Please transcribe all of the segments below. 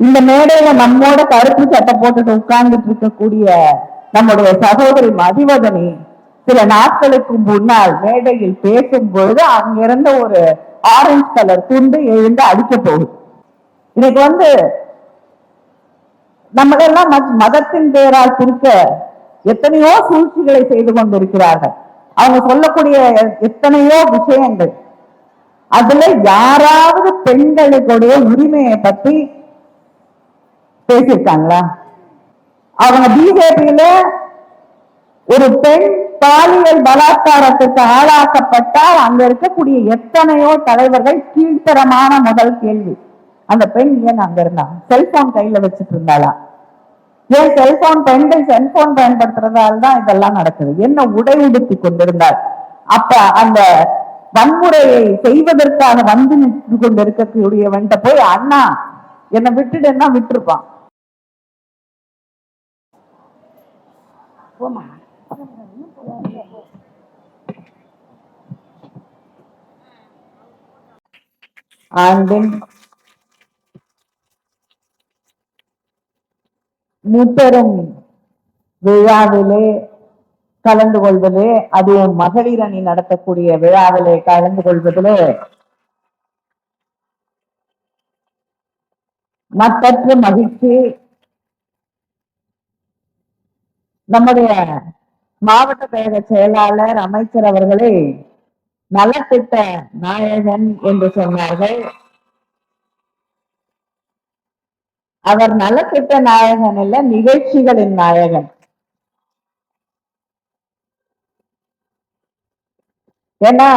இந்த மேடையில நம்மோட கருப்பு சட்டை போட்டுட்டு உட்கார்ந்துட்டு இருக்கக்கூடிய நம்முடைய சகோதரி மதிவதனி சில நாட்களுக்கு முன்னால் மேடையில் பேசும் பொழுது அங்கிருந்த ஒரு ஆரஞ்சு கலர் துண்டு எழுந்து அடிக்க போகுது. இன்னைக்கு வந்து நம்மளெல்லாம் மத்- மதத்தின் பெயரால் பிரிக்க எத்தனையோ சூழ்ச்சிகளை செய்து கொண்டிருக்கிறார்கள். அவங்க சொல்லக்கூடிய எத்தனையோ விஷயங்கள். அதுல யாராவது பெண்களுடைய உரிமையை பத்தி பேசியிருக்காங்களா? அவங்க பிஜேபியில ஒரு பெண் பாலியல் பலாத்காரத்துக்கு ஆளாக்கப்பட்டால் அங்க இருக்கக்கூடிய எத்தனையோ தலைவர்கள் கீழ்த்தரமான முதல் கேள்வி. அந்த பெண் ஏன் அங்க இருந்தா? செல்போன் கையில வச்சுட்டு இருந்தாளா? ஏன் செல்போன் பெண்கள் செல்போன் பயன்படுத்துறதால தான் இதெல்லாம் நடக்குது? என்ன உடை உடுத்தி கொண்டிருந்தார்? அப்ப அந்த வன்முறையை செய்வதற்காக வந்து நின்று கொண்டிருக்கக்கூடியவன்ட்ட போய் அண்ணா என்னை விட்டுடுன்னா விட்டுருப்பான்? போமா? ஆண்டின் முப்பெரும் விழாவிலே கலந்து கொள்வது அதுவும் மகளிர் அணி நடத்தக்கூடிய விழாவிலே கலந்து கொள்வதிலே மற்றற்ற மகிழ்ச்சி நம்முடைய மாவட்ட கழக செயலாளர் அமைச்சர் அவர்களே நலத்திட்ட நாயகன் என்று சொன்னார்கள். அவர் நலத்திட்ட நாயகன் இல்ல நிகழ்ச்சிகளின் நாயகன். ஏன்னா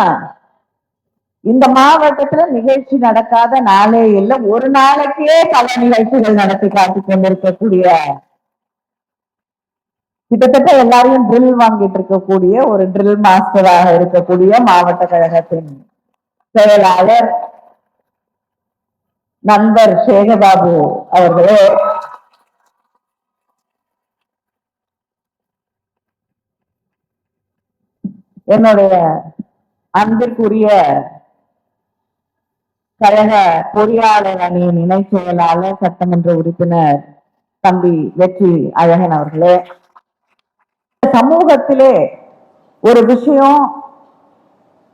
இந்த மாவட்டத்துல நிகழ்ச்சி நடக்காத நாளே இல்லை. ஒரு நாளைக்கே பல நிகழ்ச்சிகள் நடத்தி காட்டிக் கொண்டிருக்கக்கூடிய கிட்டத்தட்ட எல்லாரையும் ட்ரில் வாங்கிட்டு இருக்கக்கூடிய ஒரு ட்ரில் மாஸ்டராக இருக்கக்கூடிய மாவட்ட கழகத்தின் செயலாளர் நண்பர் சேகபாபு அவர்களே. என்னுடைய அன்பிற்குரிய கழக பொறியாளர் அணியின் இணை செயலாளர் சட்டமன்ற உறுப்பினர் தம்பி வெற்றி அழகன் அவர்களே. சமூகத்திலே ஒரு விஷயம்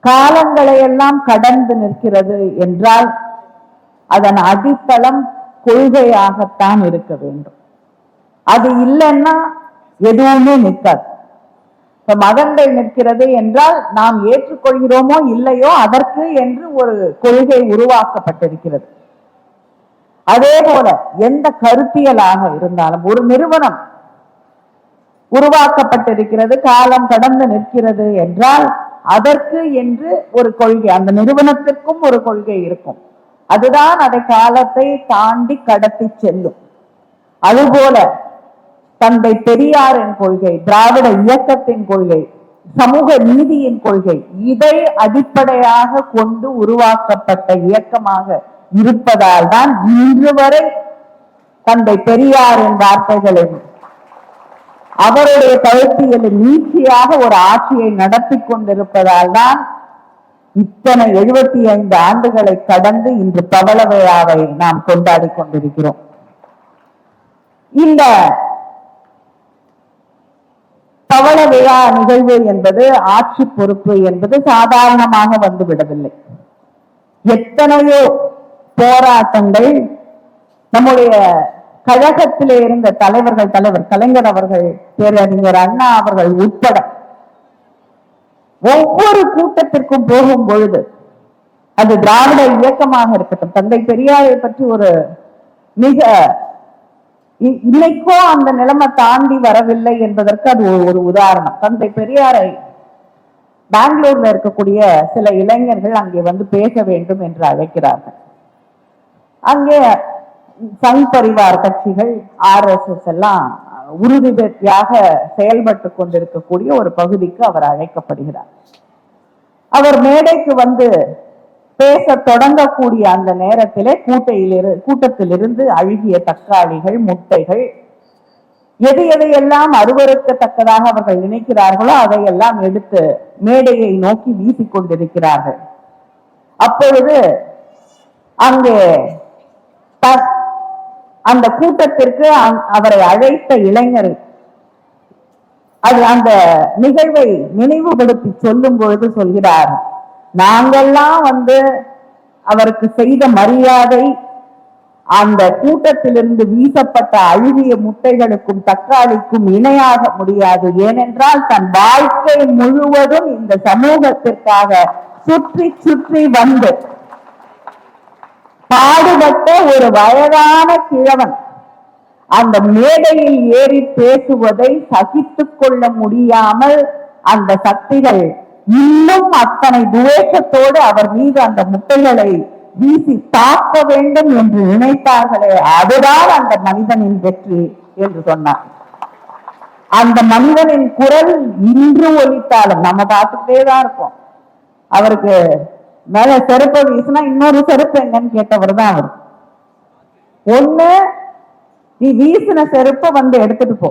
காலங்களை எல்லாம் கடந்து நிற்கிறது என்றால் அதன் அடித்தளம் கொள்கையாகத்தான் இருக்க வேண்டும். அது இல்லைன்னா எதுவுமே நிற்காது. இப்ப மதங்கள் நிற்கிறது என்றால் நாம் ஏற்றுக்கொள்கிறோமோ இல்லையோ அதற்கு என்று ஒரு கொள்கை உருவாக்கப்பட்டிருக்கிறது. அதே போல எந்த கருத்தியலாக இருந்தாலும் ஒரு நிறுவனம் உருவாக்கப்பட்டிருக்கிறது காலம் கடந்து நிற்கிறது என்றால் அதற்கு என்று ஒரு கொள்கை அந்த நிறுவனத்திற்கும் ஒரு கொள்கை இருக்கும். அதுதான் அதை காலத்தை தாண்டி கடத்தி செல்லும். அதுபோல தந்தை பெரியாரின் கொள்கை திராவிட இயக்கத்தின் கொள்கை சமூக நீதியின் கொள்கை இதை அடிப்படையாக கொண்டு உருவாக்கப்பட்ட இயக்கமாக இருப்பதால் தான் இன்று வரை தந்தை பெரியாரின் வார்த்தைகளின் அவருடைய கழுத்தியலை நீட்சியாக ஒரு ஆட்சியை நடத்தி கொண்டிருப்பதால் தான் இத்தனை எழுபத்தி ஐந்து ஆண்டுகளை கடந்து இன்று பவள விழாவை நாம் கொண்டாடி கொண்டிருக்கிறோம். இந்த பவள விழா நிகழ்வு என்பது ஆட்சி பொறுப்பு என்பது சாதாரணமாக வந்து விடவில்லை எத்தனையோ போராட்டங்கள் நம்முடைய கழகத்திலே இருந்த தலைவர்கள் தலைவர் கலைஞர் அவர்கள் பேரறிஞர் அண்ணா அவர்கள் உட்பட ஒவ்வொரு கூட்டத்திற்கும் போகும் பொழுது அது திராவிட இயக்கமாக இருக்கட்டும். தந்தை பெரியாரை பற்றி ஒரு மிக இ- அந்த நிலைமை தாண்டி வரவில்லை என்பதற்கு அது ஒரு- ஒரு உதாரணம். தந்தை பெரியாரை பெங்களூர்ல இருக்கக்கூடிய சில இளைஞர்கள் அங்கே வந்து பேச வேண்டும் என்று அழைக்கிறார்கள். அங்கே சங் பரிவார் கட்சிகள் ஆர்எஸ்எஸ் எல்லாம் உறுதியாக செயல்பட்டு கொண்டிருக்கக்கூடிய ஒரு பகுதிக்கு அவர் அழைக்கப்படுகிறார். அவர் மேடைக்கு வந்து பேச தொடங்கக்கூடிய அந்த நேரத்திலே கூட்டையிலிரு கூட்டத்திலிருந்து அழுகிய தக்காளிகள் முட்டைகள் எது எதையெல்லாம் அருவறுக்கத்தக்கதாக அவர்கள் நினைக்கிறார்களோ அதையெல்லாம் எடுத்து மேடையை நோக்கி வீசிக் கொண்டிருக்கிறார்கள். அப்பொழுது அங்கே அந்த கூட்டத்திற்கு அவரை அழைத்த இளைஞர் அது அந்த நிகழ்வை நினைவுபடுத்தி சொல்லும் பொழுது சொல்கிறார் நாங்கெல்லாம் வந்து அவருக்கு செய்த மரியாதை அந்த கூட்டத்திலிருந்து வீசப்பட்ட அழுகிய முட்டைகளுக்கும் தக்காளிக்கும் இணையாக முடியாது. ஏனென்றால் தன் வாழ்க்கை முழுவதும் இந்த சமூகத்திற்காக சுற்றி சுற்றி வந்து பாடுபட்ட ஒரு வயதான கிழவன் அந்த மேடையில் ஏறி பேசுவதை சகித்துக் கொள்ள முடியாமல் அந்த சக்திகள் இன்னும் அத்தனை துவேஷத்தோடு அவர் மீது அந்த முட்டைகளை வீசி தாக்க வேண்டும் என்று நினைத்தார்களே அதுதான் அந்த மனிதனின் வெற்றி என்று சொன்னார். அந்த மனிதனின் குரல் இன்று ஒலித்தாலும் நம்ம பார்த்துட்டே தான் இருக்கோம் அவருக்கு மேல செருப்பை வீசினா இன்னொரு செருப்பு எங்கன்னு கேட்டவர் தான் அவர். ஒண்ணு நீ வீசின செருப்பை வந்து எடுத்துட்டு போ.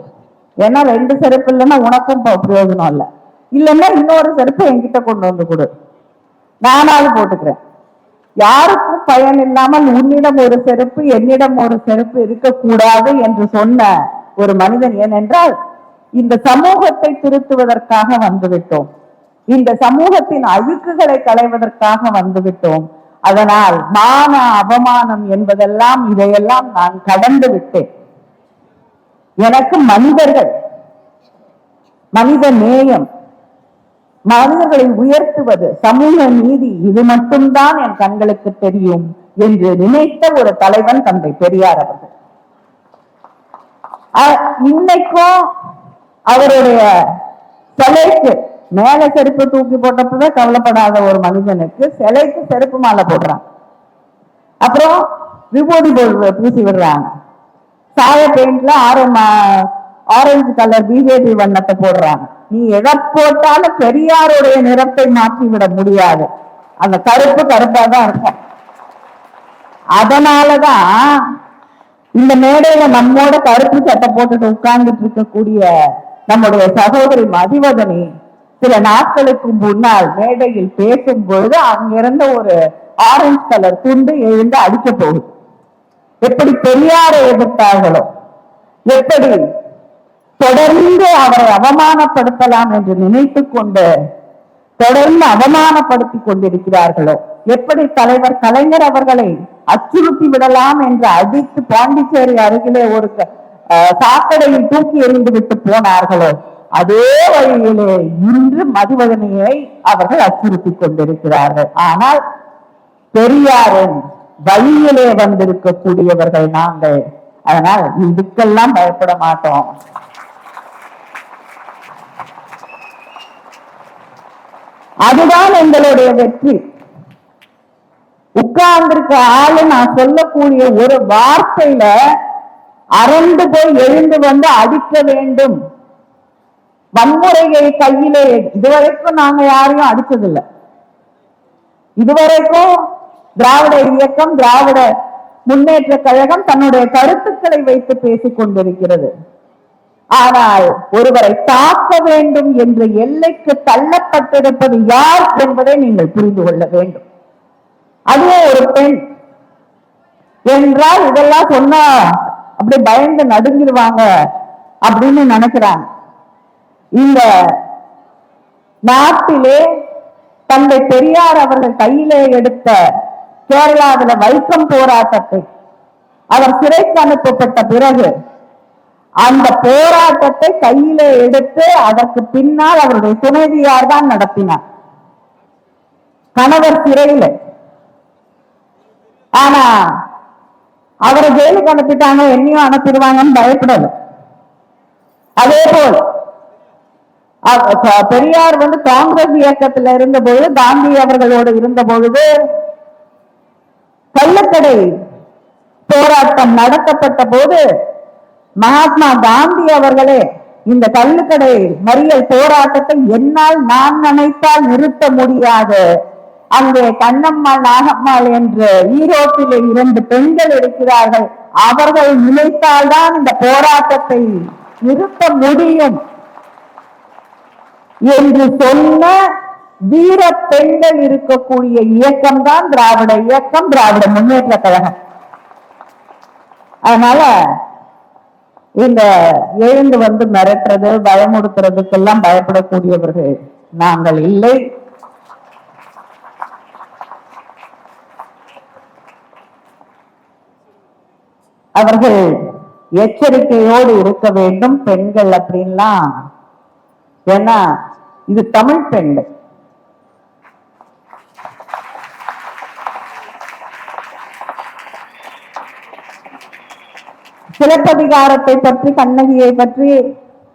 ஏன்னா ரெண்டு செருப்பு இல்லைன்னா உனக்கும் பிரயோஜனம் இல்லை. இல்லைன்னா இன்னொரு செருப்பை என்கிட்ட கொண்டு வந்து கொடு. நானாவது போட்டுக்கிறேன். யாருக்கும் பயன் இல்லாமல் உன்னிடம் ஒரு செருப்பு என்னிடம் ஒரு செருப்பு இருக்கக்கூடாது என்று சொன்ன ஒரு மனிதன் ஏனென்றால் இந்த சமூகத்தை திருத்துவதற்காக வந்துவிட்டோம் இந்த சமூகத்தின் அழுக்குகளை களைவதற்காக வந்துவிட்டோம். அதனால் மான அவமானம் என்பதெல்லாம் இதையெல்லாம் நான் கடந்து விட்டேன். எனக்கு மனிதர்கள் மனித நேயம் மனிதர்களை உயர்த்துவது சமூக நீதி இது மட்டும்தான் என் கண்களுக்கு தெரியும் என்று நினைத்த ஒரு தலைவன் தந்தை பெரியார் அவர்கள். இன்னைக்கும் அவருடைய சிலைக்கு மேல செருப்பு தூக்கி போட்டப்பதான் கவலைப்படாத ஒரு மனிதனுக்கு சிலைக்கு செருப்பு மாலை போடுறான். அப்புறம் விபூதி பூசி விடுறாங்க. சாய பெயிண்ட்ல ஆரஞ்சு ஆரஞ்சு கலர் பிஜேபி வண்ணத்தை போடுறாங்க. நீ எதை போட்டாலும் பெரியாருடைய நிறத்தை மாற்றி விட முடியாது. அந்த கருப்பு கருப்பா தான் இருக்கும். அதனாலதான் இந்த மேடையில நம்மோட கருப்பு சட்டை போட்டுட்டு உட்கார்ந்துட்டு இருக்கக்கூடிய நம்முடைய சகோதரி மதிவதனி சில நாட்களுக்கு முன்னால் மேடையில் பேசும் பொழுது அங்கிருந்த ஒரு ஆரஞ்சு கலர் துண்டு எழுந்து அடிக்க போகுது. எப்படி பெரியாரை எதிர்த்தார்களோ எப்படி தொடர்ந்து அவரை அவமானப்படுத்தலாம் என்று நினைத்துக் கொண்டு தொடர்ந்து அவமானப்படுத்திக் கொண்டிருக்கிறார்களோ எப்படி தலைவர் கலைஞர் அவர்களை அச்சுறுத்தி விடலாம் என்று அடித்து பாண்டிச்சேரி அருகிலே ஒரு சாக்கடையில் தூக்கி எறிந்து விட்டு போனார்களோ அதே வழியிலே இன்று மதுவதனையை அவர்கள் அச்சுறுத்தி கொண்டிருக்கிறார்கள். ஆனால் பெரியாரின் வழியிலே வந்திருக்கக்கூடியவர்கள் நாங்கள். அதனால் இதுக்கெல்லாம் பயப்பட மாட்டோம். அதுதான் எங்களுடைய வெற்றி. உட்கார்ந்திருக்க ஆளு நான் சொல்லக்கூடிய ஒரு வார்த்தையில அரண்டு போய் எழுந்து வந்து அடிக்க வேண்டும். வன்முறையை கையிலே இதுவரைக்கும் நாங்க யாரையும் அடிச்சதில்லை. இதுவரைக்கும் திராவிட இயக்கம் திராவிட முன்னேற்ற கழகம் தன்னுடைய கருத்துக்களை வைத்து பேசிக் கொண்டிருக்கிறது. ஆனால் ஒருவரை தாக்க வேண்டும் என்ற எல்லைக்கு தள்ளப்பட்டிருப்பது யார் என்பதை நீங்கள் புரிந்து கொள்ள வேண்டும். அதுவே ஒரு பெண். என்றால் இதெல்லாம் சொன்னா அப்படி பயந்து நடுங்கிடுவாங்க அப்படின்னு நினைக்கிறாங்க. இந்த நாட்டிலே தந்தை பெரியார் அவர்கள் கையிலே எடுத்த கேரளாவில வைக்கம் போராட்டத்தை அவர் சிறைக்கு அனுப்பப்பட்ட பிறகு அந்த போராட்டத்தை கையிலே எடுத்து அதற்கு பின்னால் அவருடைய துணைவியார் தான் நடத்தினார். கணவர் சிறையில. ஆனா அவரை ஜெயிலுக்கு அனுப்பிட்டாங்க என்னையும் அனுப்பிடுவாங்கன்னு பயப்படல. அதே போல் பெரியார் வந்து காங்கிரஸ் இயக்கத்துல இருந்த பொழுது காந்தி அவர்களோடு இருந்த பொழுது கள்ளக்கடை போராட்டம் நடத்தப்பட்ட போது மகாத்மா காந்தி அவர்களே இந்த கள்ளுக்கடை மறியல் போராட்டத்தை என்னால் நான் நினைத்தால் நிறுத்த முடியாது. அங்கே கண்ணம்மாள் நாகம்மாள் என்று ஈரோட்டிலே இரண்டு பெண்கள் இருக்கிறார்கள். அவர்கள் நினைத்தால்தான் இந்த போராட்டத்தை நிறுத்த முடியும். என்று சொன்ன வீர பெண்கள் இருக்கக்கூடிய இயக்கம் தான் திராவிட இயக்கம் திராவிட முன்னேற்ற கழகம். அதனால இந்த எழுந்து வந்து மிரட்டுறது பயமுறுத்துறதுக்கெல்லாம் பயப்படக்கூடியவர்கள் நாங்கள் இல்லை. அவர்கள் எச்சரிக்கையோடு இருக்க வேண்டும். பெண்கள் அப்படின்லாம் ஏன்னா இது தமிழ் பெண்கள். சிலப்பதிகாரத்தை பற்றி கண்ணகியை பற்றி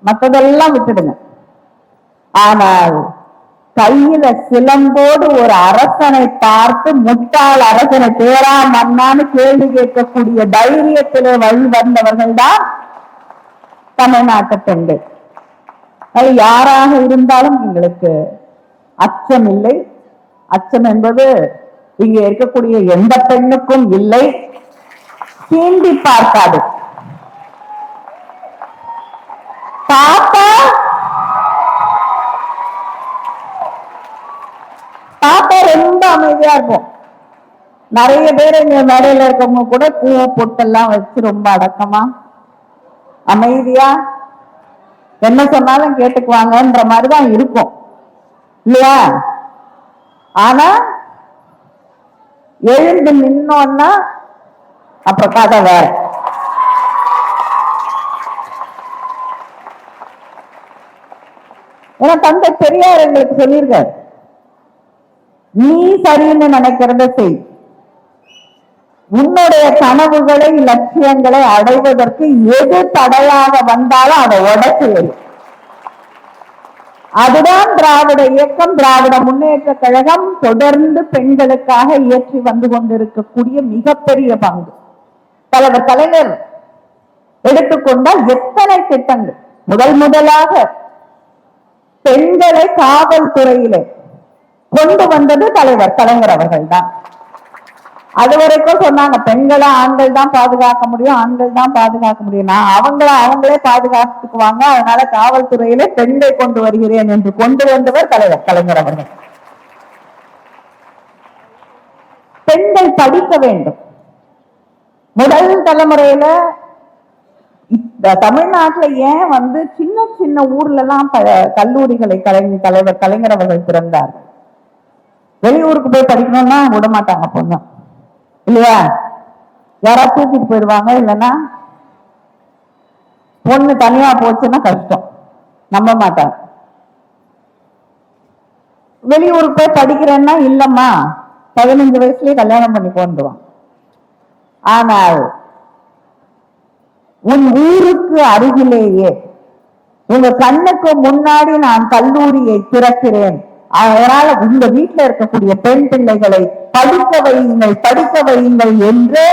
மற்றதெல்லாம் விட்டுடுங்க. ஆனால் கையில சிலம்போடு ஒரு அரசனை பார்த்து முட்டாள் அரசனை தேரா மன்னான்னு கேள்வி கேட்கக்கூடிய தைரியத்திலே வழி வந்தவர்கள் தான் தமிழ்நாட்டு பெண்கள். அது யாராக இருந்தாலும் எங்களுக்கு அச்சம் இல்லை அச்சம் என்பது இங்க இருக்கக்கூடிய எந்த பெண்ணுக்கும் இல்லை. தீண்டி பார்க்காது. பாப்பா பாப்பா ரொம்ப அமைதியா இருக்கும். நிறைய பேர் இங்க மேடையில இருக்கவங்க கூட பூ பொட்டெல்லாம் வச்சு ரொம்ப அடக்கமா அமைதியா என்ன சொன்னாலும் கேட்டுக்குவாங்கன்ற மாதிரிதான் இருக்கும். இல்லையா? ஆனா எழுந்து நின்னோன்னா அப்புறம் கதை வேற. ஏன்னா தந்தை பெரியார் எங்களுக்கு சொல்லியிருக்காரு. நீ சரின்னு நினைக்கிறத செய். உன்னுடைய கனவுகளை லட்சியங்களை அடைவதற்கு எது தடையாக வந்தாலும் அதை உடச்சு அதுதான் திராவிட இயக்கம் திராவிட முன்னேற்ற கழகம் தொடர்ந்து பெண்களுக்காக இயற்றி வந்து கொண்டிருக்கக்கூடிய மிகப்பெரிய பங்கு. தலைவர் கலைஞர் எடுத்துக்கொண்டால் எத்தனை திட்டங்கள்? முதல் முதலாக பெண்களை காவல்துறையிலே கொண்டு வந்தது தலைவர் கலைஞர் அவர்கள் தான் அது வரைக்கும் சொன்னாங்க பெண்களை ஆண்கள் தான் பாதுகாக்க முடியும் ஆண்கள் தான் பாதுகாக்க முடியும். நான் அவங்கள அவங்களே பாதுகாத்துக்குவாங்க. அதனால காவல்துறையிலே பெண்ணை கொண்டு வருகிறேன் என்று கொண்டு வந்தவர் கலைஞர் கலைஞர் அவர்கள். பெண்கள் படிக்க வேண்டும். முதல் தலைமுறையில தமிழ்நாட்டுல ஏன் வந்து சின்ன சின்ன ஊர்ல எல்லாம் ப- கல்லூரிகளை கலைஞர் தலைவர் கலைஞர் அவர்கள் திறந்தார்கள்? வெளியூருக்கு போய் படிக்கணும்னா விட மாட்டாங்க பொண்ணு. இல்லையா? யாராவது தூக்கிட்டு போயிடுவாங்க இல்லைன்னா பொண்ணு தனியா போச்சுன்னா கஷ்டம். நம்ப மாட்டாங்க. வெளியூருக்கு போய் படிக்கிறேன்னா இல்லம்மா பதினஞ்சு வயசுலயே கல்யாணம் பண்ணி கொண்டுருவான். ஆனால் உன் ஊருக்கு அருகிலேயே உங்க கண்ணுக்கு முன்னாடி நான் கல்லூரியை திறக்கிறேன். அதனால உங்க வீட்டுல இருக்கக்கூடிய பெண் பிள்ளைகளை படிக்க வையுங்கள் படிக்க வையுங்கள் என்று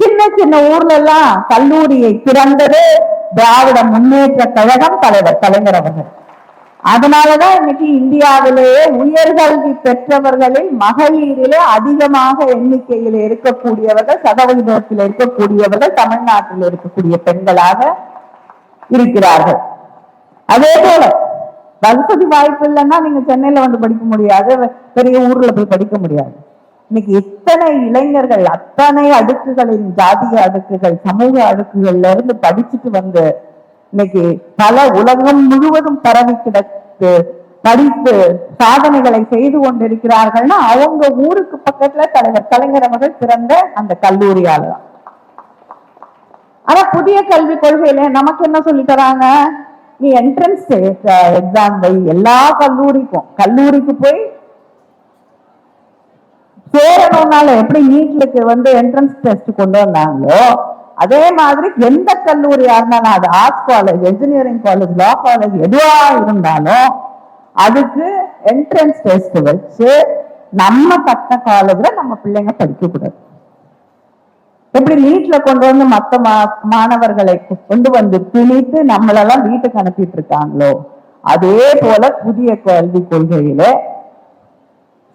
சின்ன சின்ன ஊர்ல எல்லாம் கல்லூரியை திறந்தது திராவிட முன்னேற்ற கழகம் தலைவர் கலைஞர் அவர்கள். அதனாலதான் இன்னைக்கு இந்தியாவிலேயே உயர்கல்வி பெற்றவர்களில் மகளிரிலே அதிகமாக எண்ணிக்கையில் இருக்கக்கூடியவர்கள் சதவிகிதத்தில் இருக்கக்கூடியவர்கள் தமிழ்நாட்டில் இருக்கக்கூடிய பெண்களாக இருக்கிறார்கள். அதே போல வசதி வாய்ப்பு இல்லைன்னா நீங்க சென்னையில வந்து படிக்க முடியாது பெரிய ஊர்ல போய் படிக்க முடியாது. இன்னைக்கு இத்தனை இளைஞர்கள் அத்தனை அடுக்குகளின் ஜாதிய அடுக்குகள் சமூக அடுக்குகள்ல இருந்து படிச்சுட்டு வந்து இன்னைக்கு பல உலகம் முழுவதும் பரவி கிடக்கு படித்து சாதனைகளை செய்து கொண்டிருக்கிறார்கள்னா அவங்க ஊருக்கு பக்கத்துல தலைவர் கலைஞர் அவர்கள் பிறந்த அந்த கல்லூரியால தான் ஆனா புதிய கல்விக் கொள்கையில நமக்கு என்ன சொல்லி தராங்க? நீ என்ட்ரன்ஸ் எக்ஸாம் வை எல்லா கல்லூரிக்கும் கல்லூரிக்கு போய் சேரணும்னால எப்படி நீட்லுக்கு வந்து என்ட்ரன்ஸ் டெஸ்ட் கொண்டு வந்தாங்களோ அதே மாதிரி எந்த கல்லூரியா இருந்தாலும் அது arts college engineering college law college எதுவா இருந்தாலும் அதுக்கு என்ட்ரன்ஸ் டெஸ்ட் வச்சு நம்ம பட்ட காலேஜ்ல நம்ம பிள்ளைங்க படிக்கக்கூடாது. எப்படி வீட்டுல கொண்டு வந்து மத்த மா- மாணவர்களை கொண்டு வந்து திணித்து நம்மளெல்லாம் வீட்டுக்கு அனுப்பிட்டு இருக்காங்களோ அதே போல புதிய கல்விக் கொள்கையில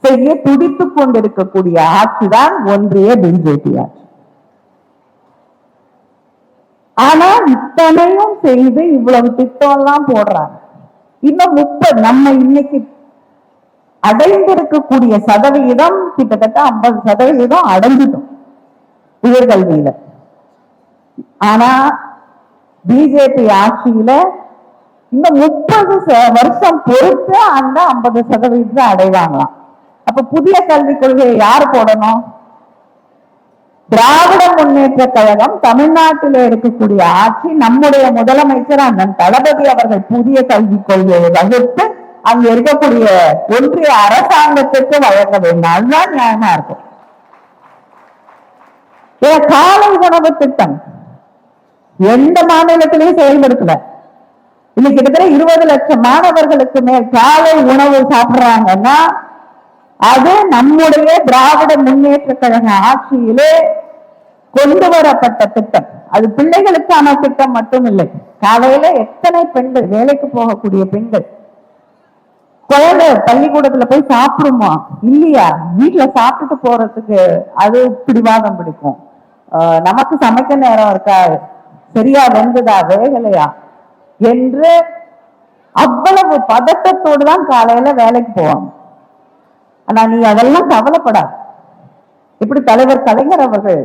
செய்ய துடித்துக் கொண்டிருக்கக்கூடிய ஆட்சிதான் ஒன்றிய பிஜேபி ஆட்சி. ஆனா இத்தனையும் செய்து இவ்வளவு திட்டம் எல்லாம் போடுறாங்க. இன்னும் முப்பது நம்ம இன்னைக்கு அடைந்திருக்கக்கூடிய சதவிகிதம் கிட்டத்தட்ட ஐம்பது சதவிகிதம் அடைஞ்சிட்டோம். உயர்கல்வியில. ஆனா பிஜேபி ஆட்சியில இந்த முப்பது வருஷம் பொறுத்து அந்த ஐம்பது சதவீதத்தை அடைவாங்களாம். அப்ப புதிய கல்விக் கொள்கையை யார் போடணும்? திராவிட முன்னேற்ற கழகம் தமிழ்நாட்டில் இருக்கக்கூடிய ஆட்சி நம்முடைய முதலமைச்சர் அண்ணன் தளபதி அவர்கள் புதிய கல்விக் கொள்கையை வகுத்து அங்க இருக்கக்கூடிய ஒன்றிய அரசாங்கத்துக்கு வழங்க வேண்டும் அதுதான் நியாயமா இருக்கும். காலை உணவு திட்டம் எந்த மாநிலத்திலையும் செயல்படுத்தல. இன்னைக்கு கிட்டத்தட்ட இருபது லட்சம் மாணவர்களுக்கு மேல் காலை உணவு சாப்பிடுறாங்கன்னா அது நம்முடைய திராவிட முன்னேற்ற கழக ஆட்சியிலே கொண்டு வரப்பட்ட திட்டம். அது பிள்ளைகளுக்கான திட்டம் மட்டும் இல்லை. காலையில எத்தனை பெண்கள் வேலைக்கு போகக்கூடிய பெண்கள் குழந்தை பள்ளிக்கூடத்துல போய் சாப்பிடுமா? இல்லையா? வீட்டுல சாப்பிட்டுட்டு போறதுக்கு அது பிடிவாதம் பிடிக்கும். நமக்கு சமைக்க நேரம் இருக்கா? சரியா வெந்ததா? வேகலையா என்று அவ்வளவு பதட்டத்தோடு தான் காலையில வேலைக்கு போவாங்க. ஆனா நீ அதெல்லாம் கவலைப்படாது. இப்படி தலைவர் கலைஞர் அவர்கள்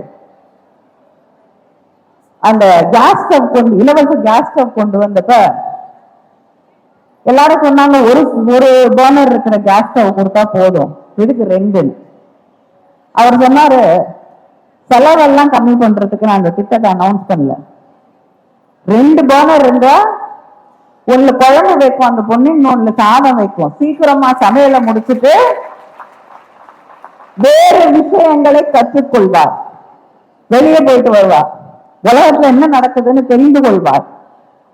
அந்த கேஸ் ஸ்டவ் கொண்டு இலவச கேஸ் ஸ்டவ் கொண்டு வந்தப்ப எல்லாரும் சொன்னாங்க ஒரு ஒரு பேர்னர் இருக்கிற கேஸ் ஸ்டவ் கொடுத்தா போதும். இதுக்கு ரெண்டு. அவர் சொன்னாரு செலவெல்லாம் கம்மி பண்றதுக்கு நான் அந்த திட்டத்தை அனௌன்ஸ் பண்ணல. ரெண்டு பர்னர் இருந்தா ஒண்ணு குழம்பு வைக்கும் அந்த பொண்ணு இன்னொன்னுல சாதம் வைக்கும். சீக்கிரமா சமையலை முடிச்சுட்டு வேறு விஷயங்களை கற்றுக்கொள்வார். வெளியே போயிட்டு வருவார். உலகத்துல என்ன நடக்குதுன்னு தெரிந்து கொள்வார்.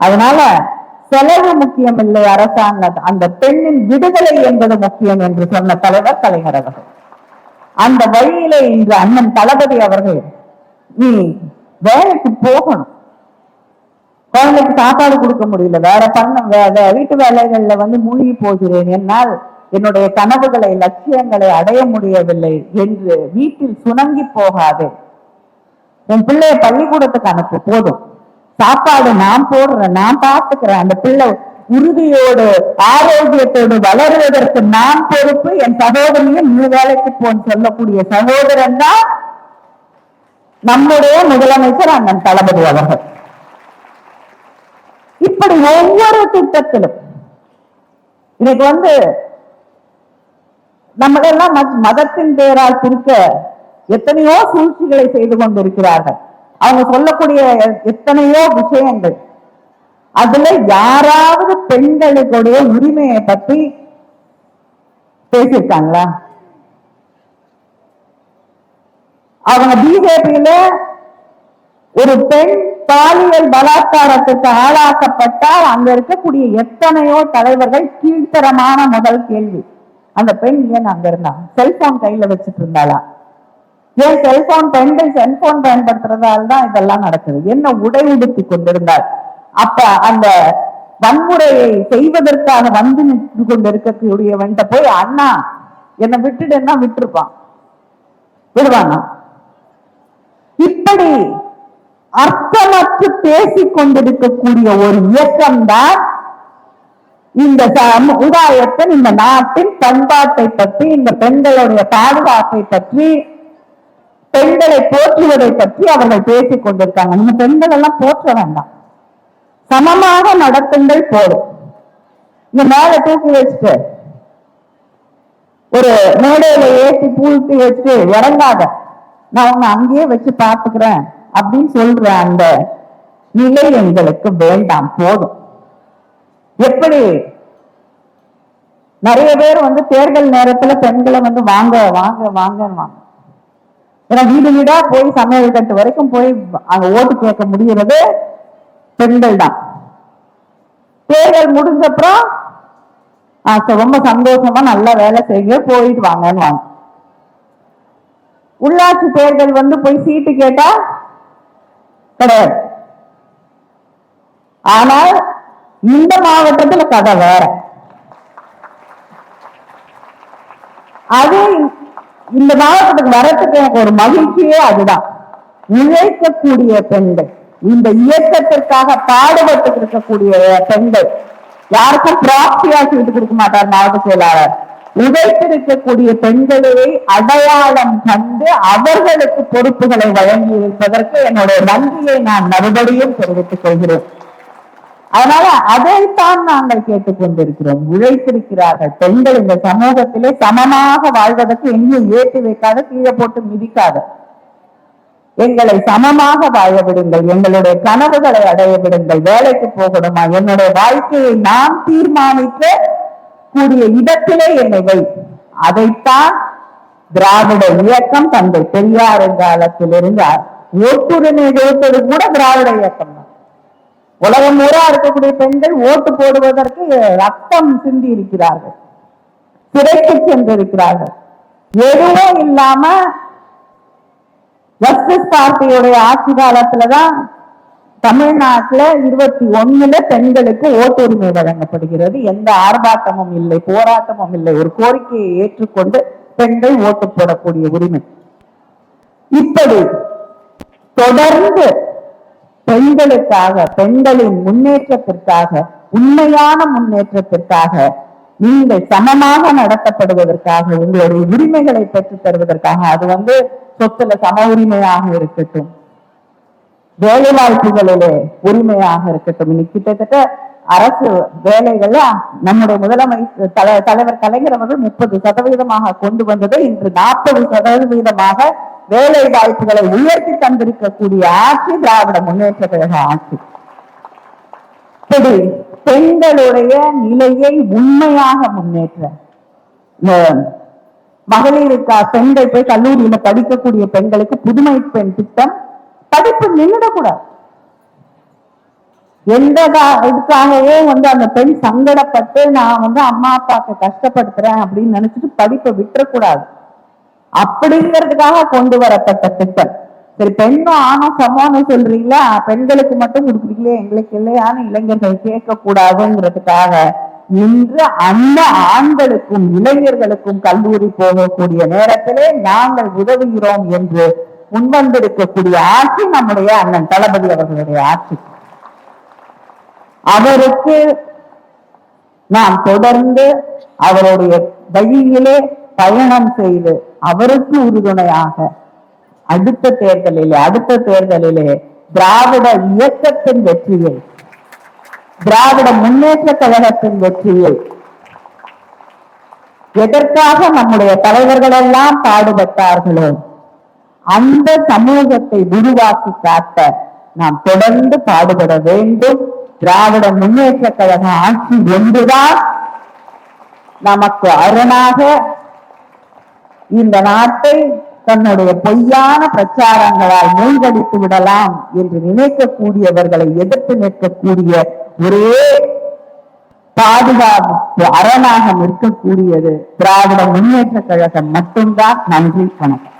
அதனால செலவு முக்கியம் இல்லை அரசாங்க அந்த பெண்ணின் விடுதலை என்பது முக்கியம் என்று சொன்ன தலைவர் கலைஞர் அவர்கள். அந்த வழியிலே இன்று அண்ணன் தளபதி அவர்கள் நீ வேலைக்கு போகணும். குழந்தைக்கு சாப்பாடு கொடுக்க முடியல. வேற பண்ண வீட்டு வேலைகள்ல வந்து மூழ்கி போகிறேன். என்னால் என்னுடைய கனவுகளை லட்சியங்களை அடைய முடியவில்லை என்று வீட்டில் சுணங்கி போகாதே. என் பிள்ளைய பள்ளிக்கூடத்துக்கு அனுப்பு. போதும். சாப்பாடு நான் போடுறேன் நான் பார்த்துக்கிறேன். அந்த பிள்ளை உறுதியோடு ஆரோக்கியத்தோடு வளருவதற்கு நான் பொறுப்பு என் சகோதரியும் நீ வேலைக்கு போன்னு சொல்லக்கூடிய சகோதரன் தான் நம்முடைய முதலமைச்சர் அண்ணன் தளபதி அவர்கள். இப்படி ஒவ்வொரு திட்டத்திலும் இன்னைக்கு வந்து நம்மளெல்லாம் மத்- மதத்தின் பெயரால் பிரிக்க எத்தனையோ சூழ்ச்சிகளை செய்து கொண்டிருக்கிறார்கள். அவங்க சொல்லக்கூடிய எத்தனையோ விஷயங்கள் அதுல யாராவது பெண்களுடைய உரிமையை பத்தி பேசியிருக்காங்களா? அவங்க பிஜேபியில ஒரு பெண் பாலியல் பலாத்காரத்துக்கு ஆளாக்கப்பட்டால் அங்க இருக்கக்கூடிய எத்தனையோ தலைவர்கள் கீழ்த்தரமான முதல் கேள்வி. அந்த பெண் ஏன் அங்க இருந்தா? செல்போன் கையில வச்சுட்டு இருந்தாளா? ஏன் செல்போன் பெண்கள் செல்போன் பயன்படுத்துறதால தான் இதெல்லாம் நடக்குது. என்ன உடை உடுத்தி கொண்டிருந்தாள்? அப்ப அந்த வன்முறையை செய்வதற்காக வந்து நின்று கொண்டிருக்கக்கூடியவன்ட்ட போய் அண்ணா என்னை விட்டுடுன்னா விட்டுருப்பான். விடுவானா? இப்படி அர்த்தமற்று பேசிக் கொண்டிருக்கக்கூடிய ஒரு இயக்கம் தான் இந்த சமுதாயத்தின் இந்த நாட்டின் பண்பாட்டை பற்றி இந்த பெண்களுடைய பாதுகாப்பை பற்றி பெண்களை போற்றுவதை பற்றி அவர்கள் பேசிக் கொண்டிருக்காங்க. நீங்க பெண்கள் எல்லாம் போற்ற வேண்டாம். சமமாக நடத்துங்கள் போதும் இங்க மேல தூக்கி வச்சுட்டு ஒரு மேடையில ஏற்றி பூழ்த்தி வச்சுட்டு இறங்காத. நான் உன்னை அங்கேயே வச்சு பார்த்துக்கிறேன் அப்படின்னு சொல்ற அந்த நிலை எங்களுக்கு வேண்டாம். போதும். எப்படி? நிறைய பேர் வந்து தேர்தல் நேரத்துல பெண்களை வந்து வாங்க வாங்க வாங்க. ஏன்னா வீடு வீடா போய் சமையல் கட்டு வரைக்கும் போய் அங்க ஓட்டு கேட்க முடிகிறது. பெண்கள் தான். தேர்தல் முடிஞ்சப்புறம் ரொம்ப சந்தோஷமா நல்லா வேலை செய்ய போயிட்டு வாங்கன்னு வாங்க. உள்ளாட்சி தேர்தல் வந்து போய் சீட்டு கேட்டா கிடையாது. ஆனால் இந்த மாவட்டத்துல கதை வேற. அது இந்த மாவட்டத்துக்கு வரத்துக்கு எனக்கு ஒரு மகிழ்ச்சியே அதுதான். உழைக்கக்கூடிய பெண்கள். இந்த இயக்கத்திற்காக பாடுபட்டு இருக்கக்கூடிய பெண்கள் யாருக்கும் ப்ராக்சியா சீட்டு கொடுக்க மாட்டார் மாவட்ட செயலாளர். உழைத்திருக்கக்கூடிய பெண்களை அடையாளம் கண்டு அவர்களுக்கு பொறுப்புகளை வழங்கி இருப்பதற்கு என்னுடைய நன்றியை நான் மறுபடியும் தெரிவித்துக் கொள்கிறேன். அதனால அதைத்தான் நாங்கள் கேட்டுக்கொண்டிருக்கிறோம் உழைத்திருக்கிறார்கள் பெண்கள் இந்த சமூகத்திலே சமமாக வாழ்வதற்கு எங்கேயும் ஏற்றி வைக்காத கீழே போட்டு மிதிக்காத. எங்களை சமமாக வாழ விடுங்கள். எங்களுடைய கனவுகளை அடைய விடுங்கள். வேலைக்கு போகணுமா? என்னுடைய வாழ்க்கையை நான் தீர்மானிக்க கூடிய இடத்திலே என்னை வை. அதைத்தான் திராவிட இயக்கம் தந்தை பெரியார் காலத்திலிருந்து ஓட்டுரிமை கொடுத்தது கூட திராவிட இயக்கம் தான். உலகம் ஊரா இருக்கக்கூடிய பெண்கள் ஓட்டு போடுவதற்கு ரத்தம் சிந்தி இருக்கிறார்கள். சிறைக்கு சென்றிருக்கிறார்கள். எதுவும் இல்லாம ஜஸ்டிஸ் பார்ட்டியுடைய ஆட்சி காலத்துலதான் தமிழ்நாட்டுல இருபத்தி ஒண்ணுல பெண்களுக்கு ஓட்டுரிமை வழங்கப்படுகிறது. எந்த ஆர்ப்பாட்டமும் இல்லை போராட்டமும் இல்லை. ஒரு கோரிக்கையை ஏற்றுக்கொண்டு பெண்கள் ஓட்டு போடக்கூடிய உரிமை. இப்படி தொடர்ந்து பெண்களுக்காக பெண்களின் முன்னேற்றத்திற்காக உண்மையான முன்னேற்றத்திற்காக நீங்கள் சமமாக நடத்தப்படுவதற்காக உங்களுடைய உரிமைகளை பெற்றுத் தருவதற்காக அது வந்து சொத்துல சம உரிமையாக இருக்கட்டும். வேலை வாய்ப்புகளிலே உரிமையாக இருக்கட்டும். இன்னைக்கு கிட்டத்தட்ட அரசு வேலைகள்ல நம்முடைய முதலமைச்சர் தல- தலைவர் கலைஞர் அவர்கள் முப்பது சதவீதமாக கொண்டு வந்தது இன்று நாற்பது சதவீதமாக வேலை வாய்ப்புகளை உயர்த்தி தந்திருக்கக்கூடிய ஆட்சி திராவிட முன்னேற்ற கழக ஆட்சி. இப்படி பெண்களுடைய நிலையை உண்மையாக முன்னேற்ற மகளிருக்கா பெண்கள் போய் கல்லூரியில படிக்கக்கூடிய பெண்களுக்கு புதுமை பெண் திட்டம். படிப்பு நின்றுடக்கூடாது எந்ததா இதுக்காகவே வந்து அந்த பெண் சங்கடப்பட்டு நான் வந்து அம்மா அப்பாக்கு கஷ்டப்படுத்துறேன் அப்படின்னு நினைச்சிட்டு படிப்பை விட்டுறக்கூடாது. அப்படிங்கிறதுக்காக கொண்டு வரப்பட்ட திட்டம். சரி பெண்ணும் ஆணும் சமம்னு சொல்றீங்களா? பெண்களுக்கு மட்டும் கொடுக்குறீங்களே? எங்களுக்கு இல்லையான்னு இளைஞர்கள் கேட்க கூடாதுங்கிறதுக்காக இன்று அந்த ஆண்களுக்கும் இளைஞர்களுக்கும் கல்லூரி போகக்கூடிய நேரத்திலே நாங்கள் உதவுகிறோம் என்று முன்வந்திருக்கக்கூடிய ஆட்சி நம்முடைய அண்ணன் தளபதி அவர்களுடைய ஆட்சி. அவருக்கு நாம் தொடர்ந்து அவருடைய வழியிலே பயணம் செய்து அவருக்கு உறுதுணையாக அடுத்த தேர்தலிலே அடுத்த தேர்தலிலே திராவிட இயக்கத்தின் வெற்றியை திராவிட முன்னேற்ற கழகத்தின் வெற்றியை எதற்காக நம்முடைய தலைவர்கள் எல்லாம் பாடுபட்டார்களோ அந்த சமூகத்தை உருவாக்கி காட்ட நாம் தொடர்ந்து பாடுபட வேண்டும். திராவிட முன்னேற்ற கழக ஆட்சி ஒன்றுதான். நமக்கு அரணாக இந்த நாட்டை தன்னுடைய பொய்யான பிரச்சாரங்களால் மூழ்கடித்து விடலாம் என்று நினைக்கக்கூடியவர்களை எதிர்த்து நிற்கக்கூடிய ஒரே பாதுகாப்பு அரணாக நிற்கக்கூடியது திராவிட முன்னேற்ற கழகம் மட்டும்தான் நன்றி வணக்கம்.